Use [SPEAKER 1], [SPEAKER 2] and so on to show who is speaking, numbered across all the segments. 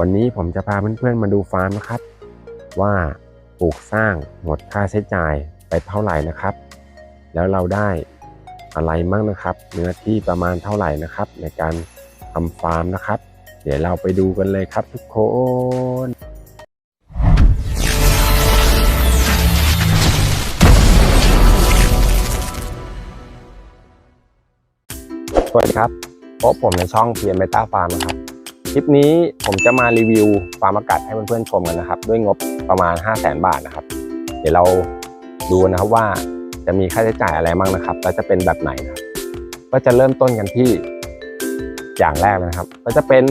[SPEAKER 1] วันนี้ผมจะพาเพื่อนๆมาดูฟาร์มนะครับ ว่าปลูกสร้างหมดค่าใช้จ่ายไปเท่าไหร่นะครับ แล้วเราได้อะไรมั่งนะครับ เนื้อที่ประมาณเท่าไหร่นะครับ ในการทำฟาร์มนะครับ เดี๋ยวเราไปดูกันเลยครับทุกคนสวัสดีครับพบผมในช่อง p m Beta Farm นะครับ คลิปนี้ผมจะมารีวิวฟาร์มอากาศให้เพื่อนๆชมกันนะครับ ด้วยงบประมาณ 5 0 0แสนบาทนะครับ เดี๋ยวเราดูนะครับว่าจะมีค่าใช้จ่ายอะไรบ้างนะครับแล้วจะเป็นแบบไหนนะครับ ก็จะเริ่มต้นกันที่อย่างแรกนะครับ ก็จะเป็น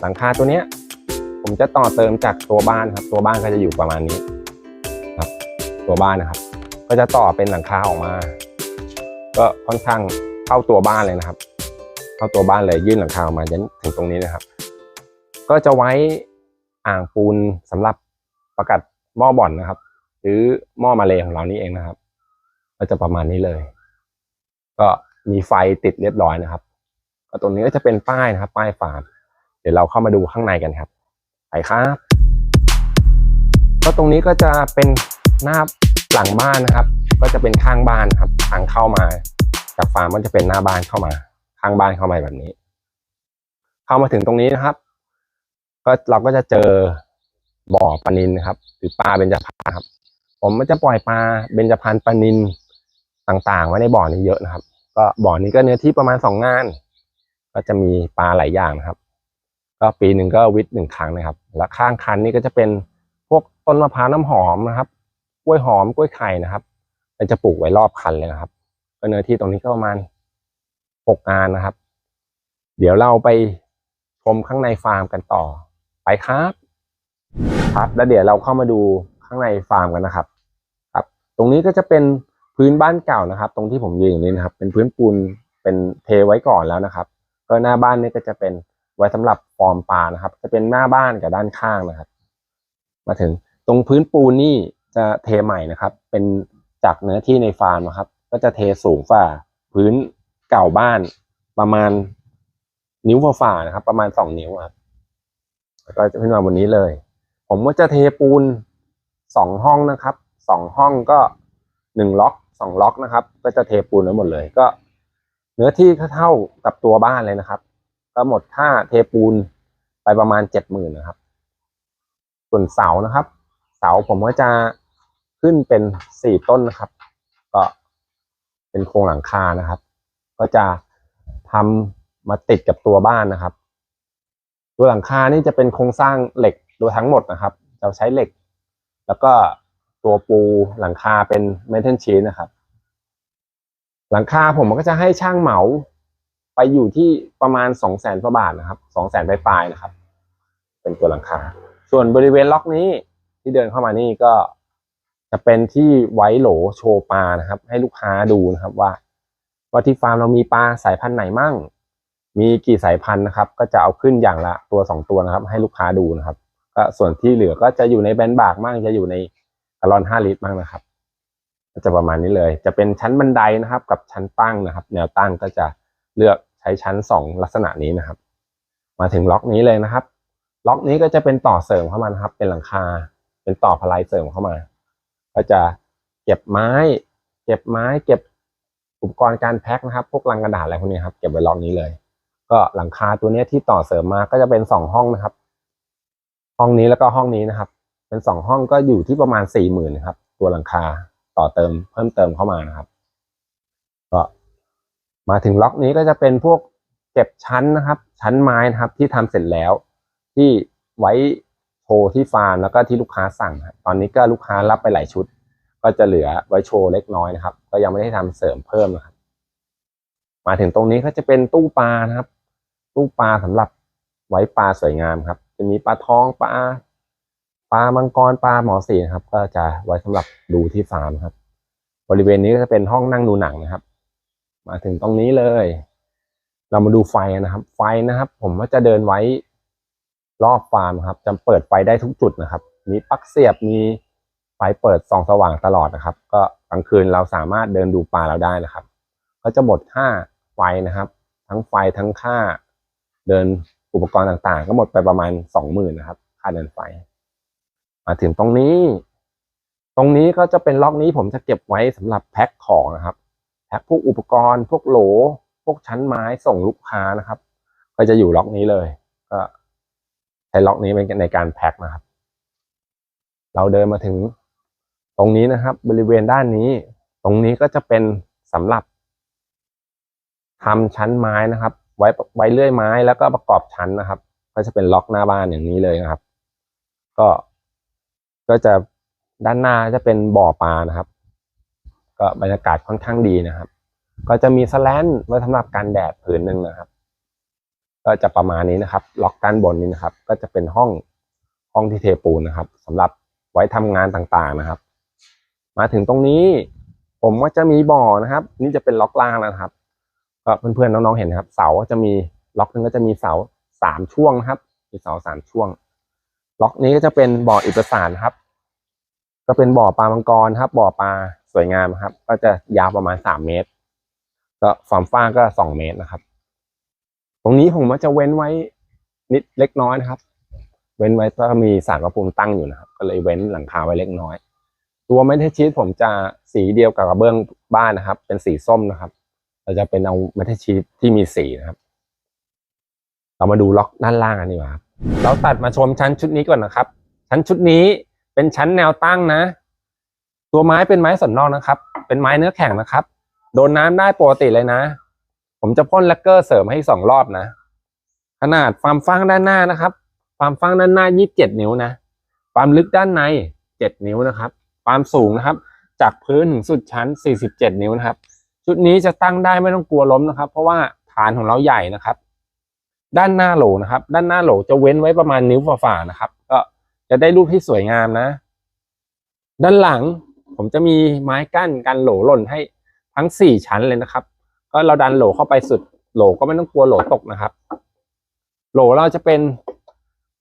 [SPEAKER 1] หลังคาตัวเนี้ย ผมจะต่อเติมจากตัวบ้านครับ ตัวบ้านก็จะอยู่ประมาณนี้ครับ ตัวบ้านนะครับ ก็จะต่อเป็นหลังคาออกมา ก็ค่อนข้างเข้าตัวบ้านเลยนะครับเข้าตัวบ้านเลยยื่นหลังคาออกมายันถึงตรงนี้นะครับ ก็จะไว้อ่างปูนสำหรับประกัดหม้อบ่อนนะครับ หรือหม้อมาเลของเรานี่เองนะครับ ก็จะประมาณนี้เลย ก็มีไฟติดเรียบร้อยนะครับก็ตรงนี้ก็จะเป็นป้ายนะครับ ป้ายฟาร์มเดี๋ยวเราเข้ามาดูข้างในกันครับไปครับก็ตรงนี้ก็จะเป็นหน้าหลังบ้านนะครับ ก็จะเป็นข้างบ้านครับ ทางเข้ามา จากฟาร์มก็จะเป็นหน้าบ้านเข้ามา ข้างบ้านเข้ามาแบบนี้ เข้ามาถึงตรงนี้นะครับ ก็เราก็จะเจอบ่อปลานินครับ หรือปลาเบญจพรรณครับ ผมมันจะปล่อยปลาเบญจพรรณปลานินต่างๆ ไว้ในบ่อนี้เยอะนะครับ ก็บ่อนี้ก็เนื้อที่ประมาณสองงาน ก็จะมีปลาหลายอย่างนะครับ ก็ปีหนึ่งก็วิทย์หนึ่งครั้งนะครับ และข้างคันนี่ก็จะเป็นพวกต้นมะพร้าวน้ำหอมนะครับกล้วยหอมกล้วยไข่นะครับมันจะปลูกไว้รอบคันเลยนะครับ ก็เนื้อที่ตรงนี้ก็ประมาณหกงานนะครับ เดี๋ยวเราไปชมข้างในฟาร์มกันต่อ ไปครับครับแล้วเดี๋ยวเราเข้ามาดูข้างในฟาร์มกันนะครับ ครับ ตรงนี้ก็จะเป็นพื้นบ้านเก่านะครับ ตรงที่ผมยืนอยู่นี้นะครับ เป็นพื้นปูนเป็นเทไว้ก่อนแล้วนะครับ ก็หน้าบ้านนี่ก็จะเป็นไว้สำหรับฟอร์มปลานะครับ จะเป็นหน้าบ้านกับด้านข้างนะครับ มาถึงตรงพื้นปูนนี่จะเทใหม่นะครับ เป็นจากเนื้อที่ในฟาร์มนะครับ ก็จะเทสูงฝ่าพื้นเก่าบ้านประมาณนิ้วฝ่านะครับ ประมาณสองนิ้วครับ แล้วก็จะขึ้นมาบนนี้เลย ผมก็จะเทปูนสองห้องนะครับสองห้องก็หนึ่งล็อกสองล็อกนะครับ ก็จะเทปูนไว้หมดเลยก็ เนื้อที่เท่ากับตัวบ้านเลยนะครับก็หมดค่าเทปูนไปประมาณเจ็ดหมื่นนะครับ ส่วนเสานะครับ เสาผมก็จะขึ้นเป็นสี่ต้นนะครับ ก็เป็นโครงหลังคานะครับ ก็จะทำมาติดกับตัวบ้านนะครับ ตัวหลังคานี่จะเป็นโครงสร้างเหล็กโดยทั้งหมดนะครับ เราใช้เหล็ก แล้วก็ตัวปูหลังคาเป็นเมทัลชีสนะครับ หลังคาผมก็จะให้ช่างเหมาไปอยู่ที่ประมาณสองแสนกว่าบาทนะครับสองแสนปลายๆนะครับ เป็นตัวหลังคา ส่วนบริเวณล็อกนี้ที่เดินเข้ามานี่ก็จะเป็นที่ไว้โหลโชว์ปลานะครับ ให้ลูกค้าดูนะครับว่าว่าที่ฟาร์มเรามีปลาสายพันธุ์ไหนมั่ง มีกี่สายพันธุ์นะครับ ก็จะเอาขึ้นอย่างละตัวสองตัวนะครับ ให้ลูกค้าดูนะครับ ก็ส่วนที่เหลือก็จะอยู่ในแบนบากมั่งจะอยู่ในกะลอนห้าลิตรมั่งนะครับก็จะประมาณนี้เลย จะเป็นชั้นบันไดนะครับ กับชั้นตั้งนะครับ แนวตั้งก็จะเลือกใช้ชั้นสองลักษณะนี้นะครับ มาถึงล็อกนี้เลยนะครับ ล็อกนี้ก็จะเป็นต่อเสริมเข้ามานะครับ เป็นหลังคา เป็นต่อพลายเสริมเข้ามา ก็จะเก็บไม้ เก็บไม้ เก็บอุปกรณ์การแพ็คนะครับ พวกลังกระดาษอะไรพวกนี้ครับ เก็บไว้ล็อกนี้เลย ก็หลังคาตัวนี้ที่ต่อเสริมมาก็จะเป็นสองห้องนะครับ ห้องนี้แล้วก็ห้องนี้นะครับ เป็นสองห้องก็อยู่ที่ประมาณสี่หมื่นครับ ตัวหลังคาต่อเติมเพิ่มเติมเข้ามานะครับ ก็มาถึงล็อกนี้ก็จะเป็นพวกเก็บชั้นนะครับ ชั้นไม้นะครับ ที่ทำเสร็จแล้ว ที่ไว้โชว์ที่ฟาร์มแล้วก็ที่ลูกค้าสั่งตอนนี้ก็ลูกค้ารับไปหลายชุด ก็จะเหลือไว้โชว์เล็กน้อยนะครับ ก็ยังไม่ได้ทำเสริมเพิ่มนะครับ มาถึงตรงนี้ก็จะเป็นตู้ปลานะครับ ตู้ปลาสำหรับไว้ปลาสวยงามครับ จะมีปลาทองปลาปลามังกรปลาหมอสีนะครับ ก็จะไว้สำหรับดูที่ฟาร์มครับ บริเวณนี้ก็จะเป็นห้องนั่งดูหนังนะครับ มาถึงตรงนี้เลย เรามาดูไฟนะครับ ไฟนะครับ ผมว่าจะเดินไว้รอบฟาร์มครับจะเปิดไฟได้ทุกจุดนะครับ มีปลั๊กเสียบมีไฟเปิดส่องสว่างตลอดนะครับ ก็กลางคืนเราสามารถเดินดูปลาเราได้นะครับ ก็จะหมดค่าไฟนะครับ ทั้งไฟทั้งค่า เดินอุปกรณ์ต่างๆ ก็หมดไปประมาณสองหมื่นนะครับ ค่าเดินไฟ มาถึงตรงนี้ ตรงนี้ก็จะเป็นล็อกนี้ผมจะเก็บไว้สำหรับแพ็คของนะครับ แพ็คพวกอุปกรณ์ พวกโหล พวกชั้นไม้ส่งลูกค้านะครับ ก็จะอยู่ล็อกนี้เลย ก็ใช้ล็อกนี้เป็นในการแพ็คนะครับ เราเดินมาถึงตรงนี้นะครับ บริเวณด้านนี้ ตรงนี้ก็จะเป็นสำหรับทำชั้นไม้นะครับ ไว้ไว้เลื่อยไม้แล้วก็ประกอบชั้นนะครับ ก็จะเป็นล็อกหน้าบ้านอย่างนี้เลยนะครับ ก็ ก็จะด้านหน้าจะเป็นบ่อปลานะครับ ก็บรรยากาศค่อนข้างดีนะครับ ก็จะมีสแลนไว้สำหรับกันแดดผืนหนึ่งนะครับ ก็จะประมาณนี้นะครับ ล็อกด้านบนนี้นะครับ ก็จะเป็นห้องห้องที่เทปูนนะครับสำหรับไว้ทำงานต่างๆนะครับ มาถึงตรงนี้ผมก็จะมีบ่อนะครับ นี่จะเป็นล็อกล่างนะครับ ก็เพื่อนๆน้องๆเห็นนะครับ เสาจะมีล็อกหนึงก็จะมีเสาสามช่วงนะครับ มีเสาสามช่วง ล็อกนี้ก็จะเป็นบ่ออิฐประสารครับ ก็เป็นบ่อปลามังกรครับ บ่อปลาสวยงามครับ ก็จะยาวประมาณสามเมตร ก็ความฟ้าก็สองเมตรนะครับ ตรงนี้ผมก็จะเว้นไว้นิดเล็กน้อยนะครับ เว้นไว้เพรามีสารพระภูมิตั้งอยู่นะครับ ก็เลยเว้นหลังคาไว้เล็กน้อย ตัวเมทัลชีตผมจะสีเดียวกับกระเบื้องบ้านนะครับ เป็นสีส้มนะครับ เราจะเป็นเอาเมทัลชีตที่มีสีนะครับ เรามาดูล็อกด้านล่างกันดีกว่าครับเราตัดมาชมชั้นชุดนี้ก่อนนะครับ ชั้นชุดนี้เป็นชั้นแนวตั้งนะ ตัวไม้เป็นไม้สันนอกนะครับ เป็นไม้เนื้อแข็งนะครับ โดนน้ำได้ปกติเลยนะ ผมจะพ่นแลกเกอร์เสริมให้สองรอบนะ ขนาดความฟ้างด้านหน้านะครับ ความฟ้างด้านหน้า27นิ้วนะ ความลึกด้านใน7นิ้วนะครับ ความสูงนะครับ จากพื้นถึงสุดชั้น47นิ้วนะครับ ชุดนี้จะตั้งได้ไม่ต้องกลัวล้มนะครับ เพราะว่าฐานของเราใหญ่นะครับ ด้านหน้าโหลนะครับ ด้านหน้าโหลจะเว้นไว้ประมาณนิ้วฝ่าๆนะครับ ก็จะได้รูปที่สวยงามนะ ด้านหลังผมจะมีไม้กั้นกันโหลหล่นให้ทั้งสี่ชั้นเลยนะครับ ก็เราดันโหลเข้าไปสุดโหลก็ไม่ต้องกลัวโหลตกนะครับ โหลเราจะเป็น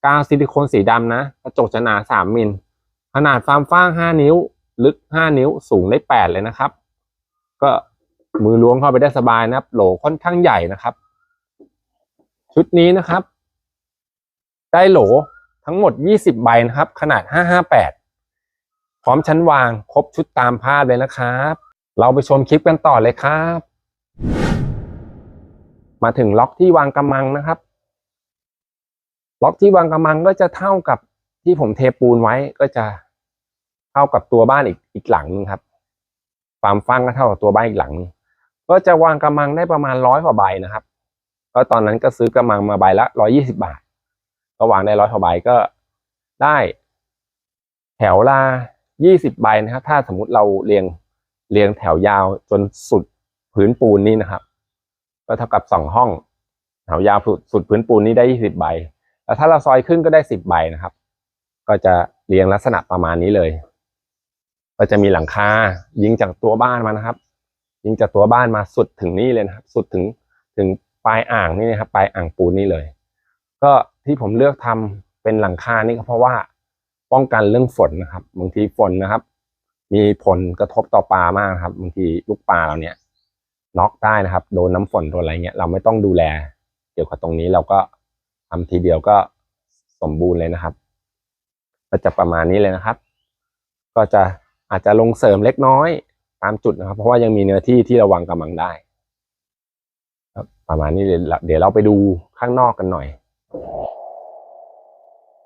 [SPEAKER 1] กาวซิลิโคนสีดำนะกระจกจะหนาสามมิลขนาดฟาร์มฟ้างห้านิ้ว ลึกห้านิ้วสูงได้แปดเลยนะครับ ก็ มือล้วงเข้าไปได้สบายนะครับ โหลค่อนข้างใหญ่นะครับ ชุดนี้นะครับ ได้โหลทั้งหมด 20 ใบนะครับ ขนาด 558 พร้อมชั้นวางครบชุดตามภาพเลยนะครับ เราไปชมคลิปกันต่อเลยครับ มาถึงล็อกที่วางกำมังนะครับ ล็อกที่วางกำมังก็จะเท่ากับที่ผมเทปูนไว้ก็จะเท่ากับตัวบ้านอีกอีกหลังนึงครับความฟังก็เท่ากับตัวบ้านอีกหลังนึง ก็จะวางกำมังได้ประมาณร้อยกว่าใบนะครับก็ตอนนั้นก็ซื้อกำมังมาใบละร้อยี่สิบาท ก็วางได้ร้อยกว่าใบก็ได้ แถวละยี่สิบใบนะครับ ถ้าสมมุติเราเรียงเรียงแถวยาวจนสุดพื้นปูนนี่นะครับ ก็เท่ากับสองห้อง แถวยาวสุดสุดพื้นปูนนี้ได้ยี่สิบใบ แล้วถ้าเราซอยขึ้นก็ได้สิบใบนะครับ ก็จะเรียงลักษณะประมาณนี้เลย ก็จะมีหลังคายิงจากตัวบ้านมานะครับ ยิงจากตัวบ้านมาสุดถึงนี่เลยนะครับ สุดถึงถึงปลายอ่างนี่นะครับปลายอ่างปูนนี่เลย ก็ที่ผมเลือกทำเป็นหลังคานี่ก็เพราะว่าป้องกันเรื่องฝนนะครับบางทีฝนนะครับ มีผลกระทบต่อปลามากครับบางทีลูกปลาเราเนี่ยน็อกได้นะครับ โดนน้ำฝนโดนอะไรเงี้ย เราไม่ต้องดูแล เกี่ยวกับตรงนี้เราก็ทำทีเดียวก็สมบูรณ์เลยนะครับ ก็จะประมาณนี้เลยนะครับ ก็จะอาจจะลงเสริมเล็กน้อย ตามจุดนะครับ เพราะว่ายังมีเนื้อที่ที่ระวังกำลังได้ครับประมาณนี้เลยเดี๋ยวเราไปดูข้างนอกกันหน่อย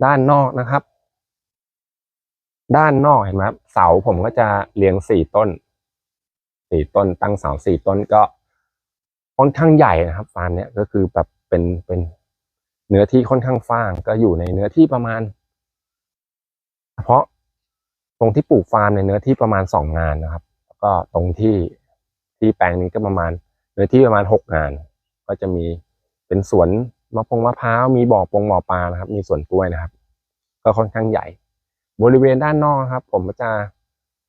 [SPEAKER 1] ด้านนอกนะครับ ด้านนอกเห็นไหมครับเสาผมก็จะเรียงสี่ต้นสี่ต้น ตั้งเสาสี่ต้นก็ค่อนข้างใหญ่นะครับฟาร์มเนี้ยก็คือแบบเป็นเป็นเนื้อที่ค่อนข้างฟางก็อยู่ในเนื้อที่ประมาณ เฉพาะตรงที่ปลูกฟาร์มในเนื้อที่ประมาณสองงานนะครับ ก็ตรงที่ที่แปลงนี้ก็ประมาณเนื้อที่ประมาณหกงาน ก็จะมีเป็นสวนมะพงมะพร้าวมีบ่อปงบ่อปลานะครับ มีสวนกล้วยนะครับ ก็ค่อนข้างใหญ่ บริเวณด้านนอกครับ ผมจะ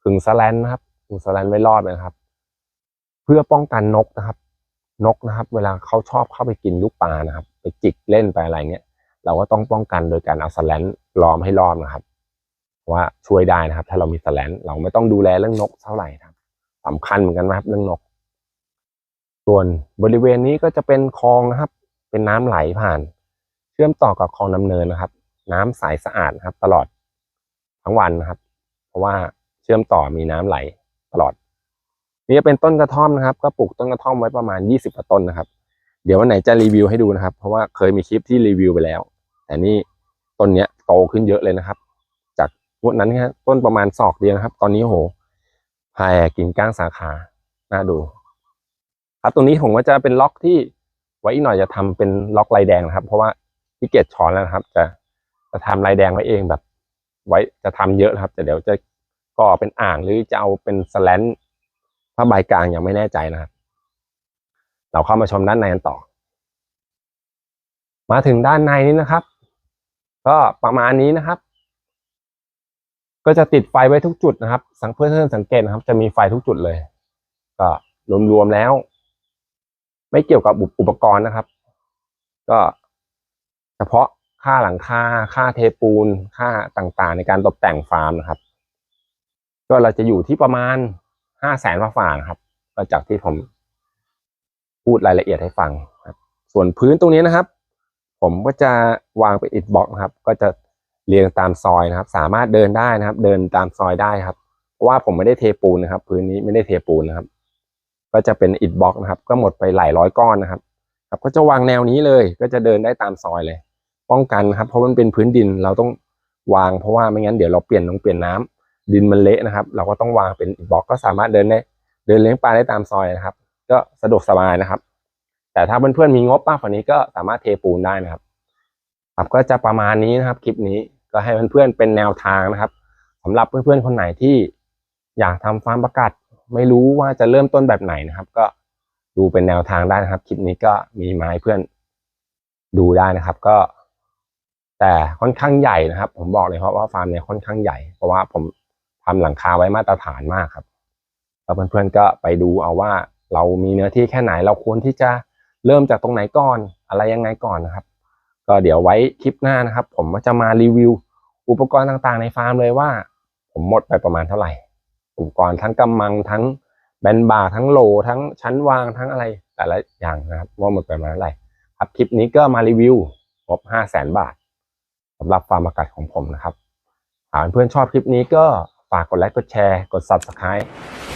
[SPEAKER 1] ขึงสแลนนะครับขึงสแลนไว้รอบนะครับ เพื่อป้องกันนกนะครับ นกนะครับ เวลาเขาชอบเข้าไปกินลูกปลานะครับ ไปจิกเล่นไปอะไรเงี้ยเราก็ต้องป้องกันโดยการเอาสแลนล้อมให้รอบนะครับว่าช่วยได้นะครับ ถ้าเรามีสแลนเราไม่ต้องดูแลเรื่องนกเท่าไหร่ครับ สำคัญเหมือนกันนะครับเรื่องนก ส่วนบริเวณนี้ก็จะเป็นคลองนะครับ เป็นน้ำไหลผ่าน เชื่อมต่อกับคลองดำเนินนะครับ น้ำใสสะอาดนะครับ ตลอดทั้งวันนะครับ เพราะว่าเชื่อมต่อมีน้ำไหลตลอด นี่เป็นต้นกระท่อมนะครับ ก็ปลูกต้นกระท่อมไว้ประมาณยี่สิบกว่าต้นนะครับ เดี๋ยววันไหนจะรีวิวให้ดูนะครับ เพราะว่าเคยมีคลิปที่รีวิวไปแล้ว แต่นี่ต้นเนี้ยโตขึ้นเยอะเลยนะครับ จากวันนั้นเนี่ยต้นประมาณศอกเดียวนะครับ ตอนนี้โห แผ่กิ่งก้างสาขาน่าดู ครับตรงนี้ผมก็จะเป็นล็อกที่ไว้อีกหน่อยจะทำเป็นล็อกลายแดงนะครับ เพราะว่าพี่เกียรช้อนแล้วนะครับ จะจะทำลายแดงไว้เองแบบ ไว้จะทำเยอะนะครับแต่เดี๋ยวจะก่อเป็นอ่างหรือจะเอาเป็นสแลนผ้าใบกลางยังไม่แน่ใจนะครับ เราเข้ามาชมด้านในกันต่อ มาถึงด้านในนี้นะครับ ก็ประมาณนี้นะครับ ก็จะติดไฟไว้ทุกจุดนะครับ สังเพื่อนๆสังเกตนะครับ จะมีไฟทุกจุดเลย ก็รวมๆแล้ว ไม่เกี่ยวกับอุปกรณ์นะครับ ก็เฉพาะค่าหลังคาค่าเทปูน ค่าต่างๆ ในการตกแต่งฟาร์มนะครับ ก็เราจะอยู่ที่ประมาณห้าแสนฝ่าๆนะครับก็จากที่ผมพูดรายละเอียดให้ฟังครับ ส่วนพื้นตรงนี้นะครับ ผมก็จะวางเป็นอิฐบล็อกนะครับ ก็จะ เรียงตามซอยนะครับ สามารถเดินได้นะครับ เดินตามซอยได้ครับเพราะว่าผมไม่ได้เทปูนนะครับ พื้นนี้ไม่ได้เทปูนนะครับ ก็จะเป็นอิฐบล็อกนะครับ ก็หมดไปหลายร้อยก้อนนะครับ ครับ ก็จะวางแนวนี้เลย ก็จะเดินได้ตามซอยเลย ป้องกันครับ เพราะมันเป็นพื้นดินเราต้องวางเพราะว่าไม่งั้นเดี๋ยวเราเปลี่ยนต้องเปลี่ยนน้ำดินมันเละนะครับ เราก็ต้องวางเป็นอิฐบล็อกก็สามารถเดินได้เดินเลี้ยงปลาได้ตามซอยนะครับ ก็สะดวกสบายนะครับ แต่ถ้าเพื่อนๆมีงบมากกว่านี้ก็สามารถเทปูนได้นะครับ ครับก็จะประมาณนี้นะครับคลิปนี้ก็ให้เพื่อนๆเป็นแนวทางนะครับสำหรับเพื่อนๆคนไหนที่อยากทำฟาร์มประกัดไม่รู้ว่าจะเริ่มต้นแบบไหนนะครับ ก็ดูเป็นแนวทางได้นะครับคลิปนี้ก็มีมาให้เพื่อนดูได้นะครับ ก็ แต่ค่อนข้างใหญ่นะครับ ผมบอกเลยเพราะว่าฟาร์มเนี่ยค่อนข้างใหญ่เพราะว่าผมทำหลังคาไว้มาตรฐานมากครับแล้วเพื่อนๆก็ไปดูเอาว่าเรามีเนื้อที่แค่ไหนเราควรที่จะเริ่มจากตรงไหนก่อน อะไรยังไงก่อนนะครับ ก็เดี๋ยวไว้คลิปหน้านะครับ ผมจะมารีวิว อุปกรณ์ต่างๆ ในฟาร์มเลยว่า ผมหมดไปประมาณเท่าไหร่ อุปกรณ์ทั้งกำมังทั้งแบนบาร์ทั้งโหลทั้งชั้นวางทั้งอะไรแต่ละอย่างนะครับ ว่าหมดไปประมาณเท่าไหร่ครับคลิปนี้ก็มารีวิวงบห้าแสนบาทสำหรับฟาร์มอากาศของผมนะครับหากเพื่อนชอบคลิปนี้ก็ฝากกดไลค์กดแชร์กด subscribe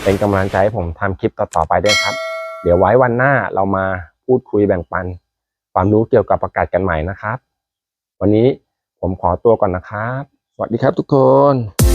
[SPEAKER 1] เป็นกำลังใจให้ผมทำคลิปต่อๆไปด้วยครับ เดี๋ยวไว้วันหน้าเรามาพูดคุยแบ่งปัน ความรู้เกี่ยวกับประกาศกันใหม่นะครับ วันนี้ผมขอตัวก่อนนะครับ สวัสดีครับทุกคน